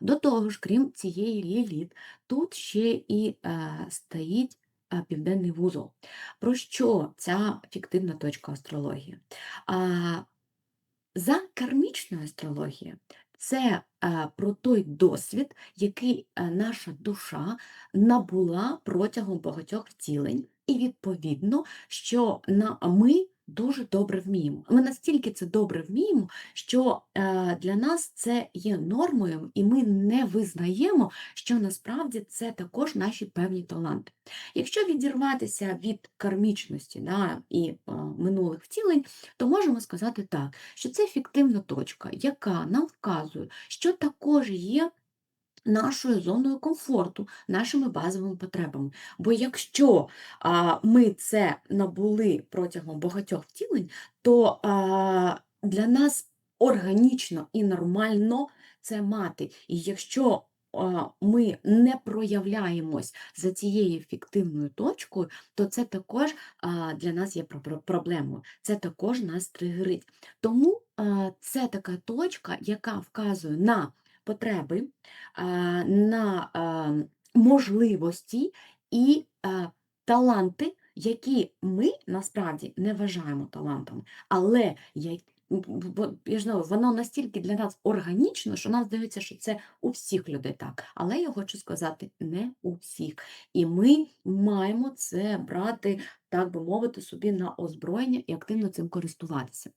До того ж, крім цієї ліліт, тут ще і е, стоїть е, південний вузол. Про що ця фіктивна точка астрології? За кармічною астрологією, це е, про той досвід, який наша душа набула протягом багатьох втілень, і відповідно, що на, ми дуже добре вміємо. Ми настільки це добре вміємо, що е, для нас це є нормою, і ми не визнаємо, що насправді це також наші певні таланти. Якщо відірватися від кармічності да, і е, минулих втілень, то можемо сказати так, що це фіктивна точка, яка нам вказує, що також є нашою зоною комфорту, нашими базовими потребами. Бо якщо а, ми це набули протягом багатьох втілень, то а, для нас органічно і нормально це мати. І якщо ми не проявляємось за цією фіктивною точкою, то це також для нас є про- про- проблемою, це також нас тригерить. Тому це така точка, яка вказує на потреби, на можливості і таланти, які ми насправді не вважаємо талантами, але я ж знаю, воно настільки для нас органічно, що нам здається, що це у всіх людей так. Але я хочу сказати, не у всіх. І ми маємо це брати, так би мовити, собі на озброєння і активно цим користуватися.